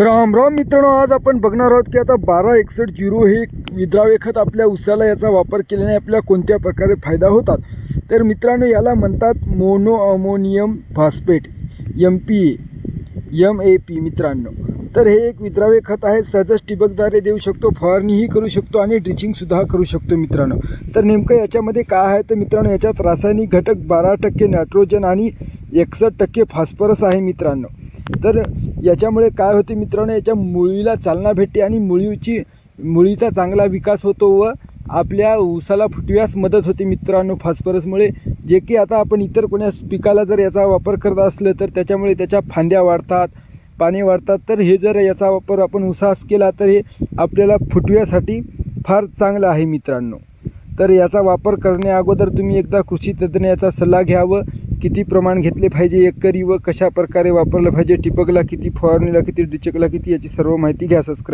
राम राम मित्रांनो आज आपण बघणार आहोत की आता बारा एकसष्ट झिरो हे विद्राव्य खत आपल्या उसाला याचा वापर केल्याने आपल्या कोणत्या प्रकारे फायदा होतात? तर मित्रांनो याला म्हणतात mono ammonium phosphate M P A M A P मित्रांनो. तर हे एक विद्राव्य खत आहे सहजच ठिबकद्वारे देऊ शकतो फवारणीही करू शकतो आणि ड्रिचिंगसुद्धा करू शकतो मित्रांनो. तर नेमकं याच्यामध्ये काय आहे? तर मित्रांनो याच्यात रासायनिक घटक बारा टक्के नायट्रोजन आणि एकसष्ट टक्के फॉस्फरस आहे मित्रांनो. तर याच्यामुळे काय होते मित्रांनो याच्या मुळीला चालना भेटते आणि मुळीची मुळीचा चांगला विकास होतो व आपल्या ऊसाला फुटव्यास मदत होते मित्रांनो फॉस्फरसमुळे. जे की आता आपण इतर कोण्या पिकाला जर याचा वापर करत असलं तर त्याच्यामुळे त्याच्या फांद्या वाढतात पाने वाढतात. तर हे जर याचा वापर आपण उसास केला तर हे आपल्याला फुटव्यासाठी फार चांगलं आहे मित्रांनो. तर याचा वापर करण्याअगोदर तुम्ही एकदा कृषी तज्ज्ञाचा सल्ला घ्यावं किती प्रमाण घेतले पाहिजे एकरी व कशा प्रकारे वापरलं पाहिजे ठिबकला किती फवारणीला किती डिचकला किती याची सर्व माहिती घ्या सबस्क्राईब